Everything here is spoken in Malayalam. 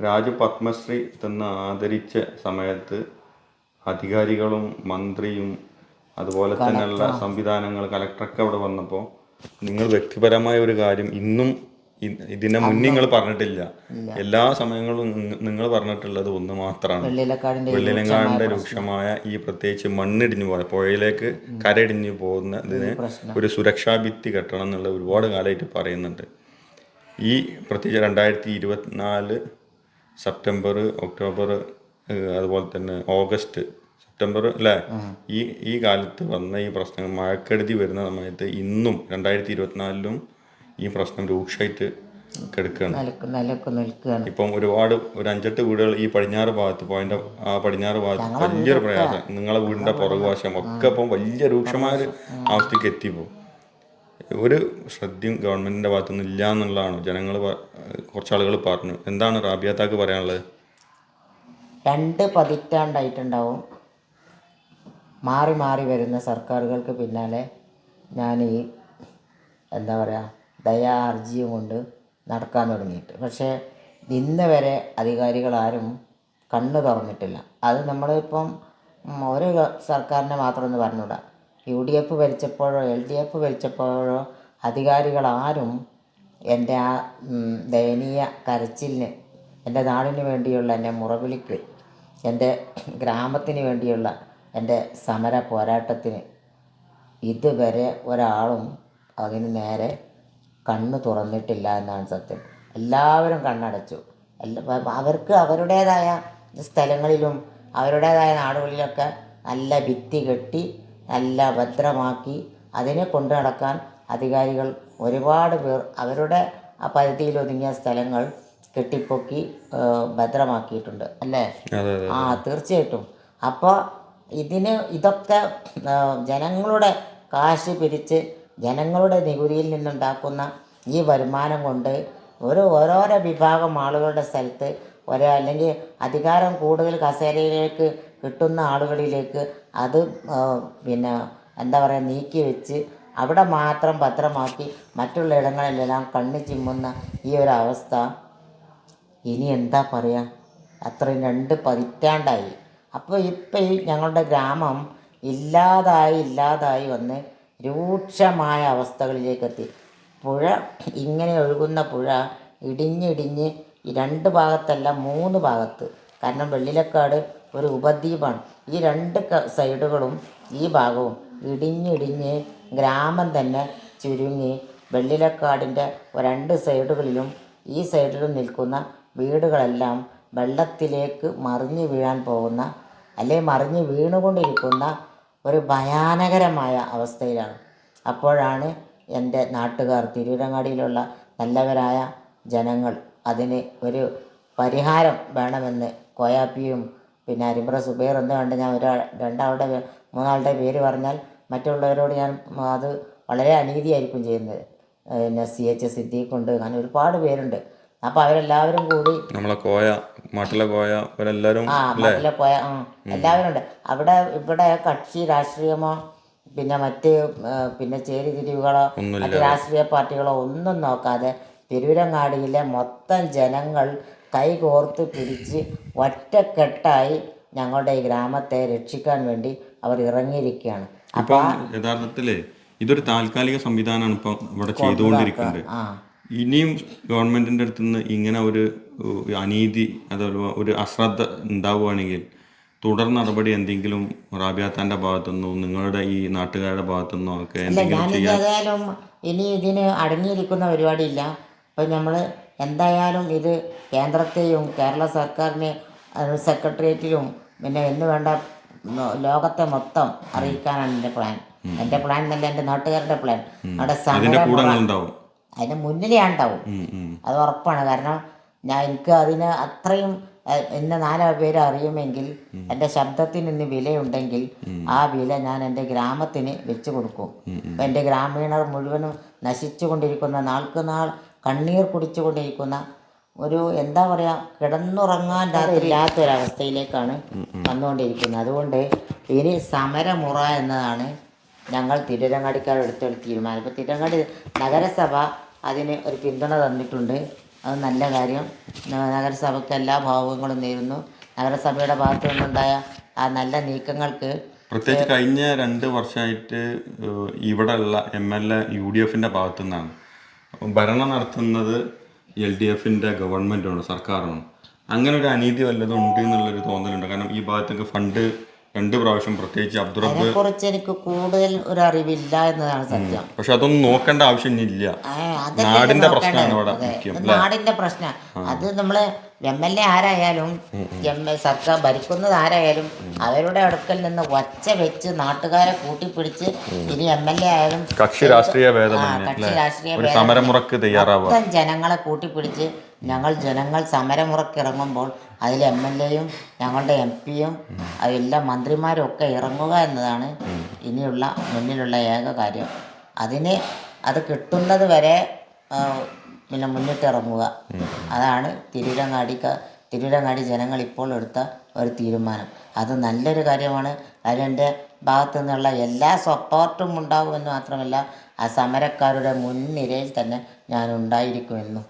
രാജു പത്മശ്രീ തന്ന് ആദരിച്ച സമയത്ത് അധികാരികളും മന്ത്രിയും അതുപോലെ തന്നെയുള്ള സംവിധാനങ്ങൾ കലക്ടറൊക്കെ അവിടെ വന്നപ്പോൾ നിങ്ങൾ വ്യക്തിപരമായ ഒരു കാര്യം ഇന്നും ഇതിനെ മുന്നേ നിങ്ങൾ പറഞ്ഞിട്ടില്ല. എല്ലാ സമയങ്ങളും നിങ്ങൾ പറഞ്ഞിട്ടുള്ളത് ഒന്ന് മാത്രമാണ്. വെള്ളിലങ്ങാടിന്റെ രൂക്ഷമായ ഈ പ്രത്യേകിച്ച് മണ്ണിടിഞ്ഞു പോയ പുഴയിലേക്ക് കരടിഞ്ഞു പോകുന്ന പോകുന്നതിന് ഒരു സുരക്ഷാ ഭിത്തി കെട്ടണം എന്നുള്ള ഒരുപാട് കാലമായിട്ട് പറയുന്നുണ്ട്. ഈ പ്രത്യേകിച്ച് രണ്ടായിരത്തി ഇരുപത്തിനാല് സെപ്റ്റംബർ ഒക്ടോബർ അതുപോലെ തന്നെ ഓഗസ്റ്റ് സെപ്റ്റംബർ അല്ലേ? ഈ ഈ കാലത്ത് വന്ന ഈ പ്രശ്നങ്ങൾ മഴക്കെടുതി വരുന്ന സമയത്ത് ഇന്നും രണ്ടായിരത്തി ഇരുപത്തിനാലിലും ഈ പ്രശ്നം രൂക്ഷമായിട്ട് കിടക്കുകയാണ് ഇപ്പം ഒരുപാട് ഒരു അഞ്ചെട്ട് വീടുകൾ ഈ പടിഞ്ഞാറ് ഭാഗത്ത് പോയിന്റ് ആ പടിഞ്ഞാറ് ഭാഗത്ത് വലിയൊരു പ്രയാസം. നിങ്ങളെ വീടിന്റെ പുറകുവശം ഒക്കെ ഇപ്പം വലിയ രൂക്ഷമായ ഒരു അവസ്ഥയ്ക്ക് എത്തിപ്പോ ഒരു ശ്രദ്ധയും ഗവൺമെന്റിന്റെ ഭാഗത്തുനിന്ന് ഇല്ല എന്നുള്ളതാണ് ജനങ്ങൾ കുറച്ചാളുകൾ പറഞ്ഞു. എന്താണ് റാബിയാത്താക്ക് പറയാനുള്ളത്? രണ്ട് പതിറ്റാണ്ടായിട്ടുണ്ടാവും. മാറി മാറി വരുന്ന സർക്കാരുകൾക്ക് പിന്നാലെ ഞാൻ ഈ എന്താ പറയുക ദയാ ഹർജിയും കൊണ്ട് നടക്കാൻ തുടങ്ങിയിട്ട്. പക്ഷേ ഇന്ന് വരെ അധികാരികളാരും കണ്ണ് തുറന്നിട്ടില്ല. അത് നമ്മളിപ്പം ഒരു സർക്കാരിനെ മാത്രം ഒന്ന് പറഞ്ഞൂടാ യു ഡി എഫ് ഭരിച്ചപ്പോഴോ എൽ ഡി എഫ് ഭരിച്ചപ്പോഴോ അധികാരികളാരും എന്റെ ആ ദയനീയ കരച്ചിലിന് എന്റെ നാടിന് വേണ്ടിയുള്ള എന്റെ മുറവിളിക്ക് എന്റെ ഗ്രാമത്തിന് വേണ്ടിയുള്ള എന്റെ സമര പോരാട്ടത്തിന് ഇതുവരെ ഒരാളും അതിന് നേരെ കണ്ണു തുറന്നിട്ടില്ല എന്നാണ് സത്യം. എല്ലാവരും കണ്ണടച്ചു. അവർക്ക് അവരുടേതായ സ്ഥലങ്ങളിലും അവരുടേതായ നാടുകളിലൊക്കെ നല്ല ഭിത്തി കെട്ടി നല്ല ഭദ്രമാക്കി അതിനെ കൊണ്ടു നടക്കാൻ അധികാരികൾ ഒരുപാട് പേർ അവരുടെ ആ പരിധിയിൽ ഒതുങ്ങിയ സ്ഥലങ്ങൾ കെട്ടിപ്പൊക്കി ഭദ്രമാക്കിയിട്ടുണ്ട്. അല്ലേ? ആ തീർച്ചയായിട്ടും. അപ്പോൾ ഇതിന് ഇതൊക്കെ ജനങ്ങളുടെ കാശ് പിരിച്ച് ജനങ്ങളുടെ നികുതിയിൽ നിന്നുണ്ടാക്കുന്ന ഈ വരുമാനം കൊണ്ട് ഒരു ഓരോരോ വിഭാഗം ആളുകളുടെ സ്ഥലത്ത് ഒരേ അല്ലെങ്കിൽ അധികാരം കൂടുതൽ കസേരയിലേക്ക് കിട്ടുന്ന ആളുകളിലേക്ക് അത് പിന്നെ എന്താ പറയുക നീക്കി വെച്ച് അവിടെ മാത്രം പത്രമാക്കി മറ്റുള്ള ഇടങ്ങളിലെല്ലാം കണ്ണ് ചിമ്മുന്ന ഈ ഒരു അവസ്ഥ. ഇനി എന്താ പറയുക അത്രയും രണ്ട് പതിറ്റാണ്ടായി. അപ്പോൾ ഇപ്പം ഈ ഞങ്ങളുടെ ഗ്രാമം ഇല്ലാതായി ഇല്ലാതായി വന്ന് രൂക്ഷമായ അവസ്ഥകളിലേക്ക് എത്തി പുഴ ഇങ്ങനെ ഒഴുകുന്ന പുഴ ഇടിഞ്ഞിടിഞ്ഞ് രണ്ട് ഭാഗത്തല്ല മൂന്ന് ഭാഗത്ത്. കാരണം വെള്ളിലക്കാട് ഒരു ഉപദ്വീപാണ്. ഈ രണ്ട് സൈഡുകളും ഈ ഭാഗവും ഇടിഞ്ഞിടിഞ്ഞ് ഗ്രാമം തന്നെ ചുരുങ്ങി വെള്ളിലക്കാടിന്റെ രണ്ട് സൈഡുകളിലും ഈ സൈഡിലും നിൽക്കുന്ന വീടുകളെല്ലാം വെള്ളത്തിലേക്ക് മറിഞ്ഞു വീഴാൻ പോകുന്ന അല്ലെങ്കിൽ മറിഞ്ഞു വീണുകൊണ്ടിരിക്കുന്ന ഒരു ഭയാനകരമായ അവസ്ഥയിലാണ്. അപ്പോഴാണ് എന്റെ നാട്ടുകാർ തിരൂരങ്ങാടിയിലുള്ള നല്ലവരായ ജനങ്ങൾ അതിന് ഒരു പരിഹാരം വേണമെന്ന് കോയാപ്പിയും പിന്നെ അരിമ്പ്ര സുബൈർ എന്ന് കണ്ട് ഞാൻ ഒരാൾ രണ്ടാളുടെ മൂന്നാളുടെ പേര് പറഞ്ഞാൽ മറ്റുള്ളവരോട് ഞാൻ അത് വളരെ അനീതിയായിരിക്കും ചെയ്യുന്നത്. പിന്നെ സി എച്ച് സിദ്ദീഖുണ്ട് അങ്ങനെ ഒരുപാട് പേരുണ്ട്. അപ്പൊ അവരെല്ലാവരും കൂടി നമ്മളെ കോയ കോയ ഇവരെല്ലാരും ആ ആ എല്ലാവരും ഉണ്ട് അവിടെ ഇവിടെ കക്ഷി രാഷ്ട്രീയമോ പിന്നെ മറ്റ് പിന്നെ ചേരിതിരിവുകളോ മറ്റ് രാഷ്ട്രീയ പാർട്ടികളോ ഒന്നും നോക്കാതെ തിരുവരങ്ങാടിയിലെ മൊത്തം ജനങ്ങൾ കൈകോർത്ത് പിടിച്ച് ഒറ്റക്കെട്ടായി ഞങ്ങളുടെ ഈ ഗ്രാമത്തെ രക്ഷിക്കാൻ വേണ്ടി അവർ ഇറങ്ങിയിരിക്കുകയാണ്. ഇപ്പം യഥാർത്ഥത്തിൽ ഇതൊരു താൽക്കാലിക സംവിധാനമാണ് ഇപ്പം ഇവിടെ ചെയ്തുകൊണ്ടിരിക്കുന്നത്. ഇനിയും ഗവൺമെന്റിന്റെ അടുത്ത് നിന്ന് ഇങ്ങനെ ഒരു അനീതി അതുപോലെ ഒരു അശ്രദ്ധ ഉണ്ടാവുകയാണെങ്കിൽ തുടർ നടപടി എന്തെങ്കിലും റാബിയാത്താന്റെ ഭാഗത്തുനിന്നോ നിങ്ങളുടെ ഈ നാട്ടുകാരുടെ ഭാഗത്തുനിന്നോ ഒക്കെ എന്തെങ്കിലും ഇനി ഇതിന് അടങ്ങിയിരിക്കുന്ന പരിപാടിയില്ല. അപ്പം നമ്മൾ എന്തായാലും ഇത് കേന്ദ്രത്തെയും കേരള സർക്കാരിനെ സെക്രട്ടേറിയറ്റിലും പിന്നെ എന്ന് വേണ്ട ലോകത്തെ മൊത്തം അറിയിക്കാനാണ് എന്റെ പ്ലാൻ എന്റെ പ്ലാൻ എന്നല്ല എന്റെ നാട്ടുകാരുടെ പ്ലാൻ അവിടെ അതിന്റെ സമരം അതിന് ഉണ്ടാവും അത് ഉറപ്പാണ്. കാരണം ഞാൻ എനിക്ക് അതിന് അത്രയും എന്നെ നാലാ പേര് അറിയുമെങ്കിൽ എന്റെ ശബ്ദത്തിന് ഇന്ന് വിലയുണ്ടെങ്കിൽ ആ വില ഞാൻ എന്റെ ഗ്രാമത്തിന് വെച്ചു കൊടുക്കും. അപ്പം എന്റെ ഗ്രാമീണർ മുഴുവനും നശിച്ചു കൊണ്ടിരിക്കുന്ന നാൾക്ക് നാൾ കണ്ണീർ കുടിച്ചുകൊണ്ടിരിക്കുന്ന ഒരു എന്താ പറയാ കിടന്നുറങ്ങാൻ രാത്രി ഇല്ലാത്തൊരവസ്ഥയിലേക്കാണ് വന്നുകൊണ്ടിരിക്കുന്നത്. അതുകൊണ്ട് ഇനി സമരമുറ എന്നതാണ് ഞങ്ങൾ തിരുരങ്ങാടിക്കാർ എടുത്തൊരു തീരുമാനം. ഇപ്പോൾ തിരുരങ്ങാടി നഗരസഭ അതിന് ഒരു പിന്തുണ തന്നിട്ടുണ്ട്. അത് നല്ല കാര്യം. നഗരസഭയ്ക്ക് എല്ലാ ഭാവങ്ങളും നേരുന്നു. നഗരസഭയുടെ ഭാഗത്തു നിന്നുണ്ടായ ആ നല്ല നീക്കങ്ങൾക്ക് പ്രത്യേകിച്ച് കഴിഞ്ഞ രണ്ട് വർഷമായിട്ട് ഇവിടെയുള്ള M L A U D എഫിന്റെ ഭാഗത്തു നിന്നാണ് ഭരണം നടത്തുന്നത് എൽ ഡി എഫിന്റെ ഗവൺമെന്റാണ് സർക്കാരാണ്. അങ്ങനെ ഒരു അനീതി വല്ലതും ഉണ്ട് എന്നുള്ളൊരു തോന്നലുണ്ട്. കാരണം ഈ ഭാഗത്തേക്ക് ഫണ്ട് രണ്ട് പ്രാവശ്യം പ്രത്യേകിച്ച് അബ്ദുറബ് കുറിച്ച് എനിക്ക് കൂടുതൽ ഒരു അറിവില്ല എന്നതാണ് സത്യം. പക്ഷെ അതൊന്നും നോക്കേണ്ട ആവശ്യം ഇല്ല. നാടിന്റെ പ്രശ്നമാണ് ഇവിടെ നാടിന്റെ പ്രശ്നം. അത് നമ്മൾ എം എൽ എ ആരായാലും എം എ സർക്കാർ ഭരിക്കുന്നത് ആരായാലും അവരുടെ അടുക്കൽ നിന്ന് ഒച്ച വെച്ച് നാട്ടുകാരെ കൂട്ടിപ്പിടിച്ച് ഇനി എം എൽ എ ആയാലും കക്ഷി രാഷ്ട്രീയ കക്ഷി രാഷ്ട്രീയ ജനങ്ങളെ കൂട്ടിപ്പിടിച്ച് ഞങ്ങൾ ജനങ്ങൾ സമരമുറക്കിറങ്ങുമ്പോൾ അതിൽ എം എൽ എയും ഞങ്ങളുടെ എം പിയും എല്ലാ മന്ത്രിമാരും ഒക്കെ ഇറങ്ങുക എന്നതാണ് ഇനിയുള്ള മുന്നിലുള്ള ഏക കാര്യം. അതിന് അത് കിട്ടുന്നത് വരെ പിന്നെ മുന്നിട്ടിറങ്ങുക അതാണ് തിരൂരങ്ങാടിക്ക തിരൂരങ്ങാടി ജനങ്ങൾ ഇപ്പോൾ എടുത്ത ഒരു തീരുമാനം. അത് നല്ലൊരു കാര്യമാണ്. അതിന് എന്റെ ഭാഗത്തു നിന്നുള്ള എല്ലാ സപ്പോർട്ടും ഉണ്ടാകുമെന്ന് മാത്രമല്ല ആ സമരക്കാരുടെ മുൻനിരയിൽ തന്നെ ഞാൻ ഉണ്ടായിരിക്കുമെന്നും.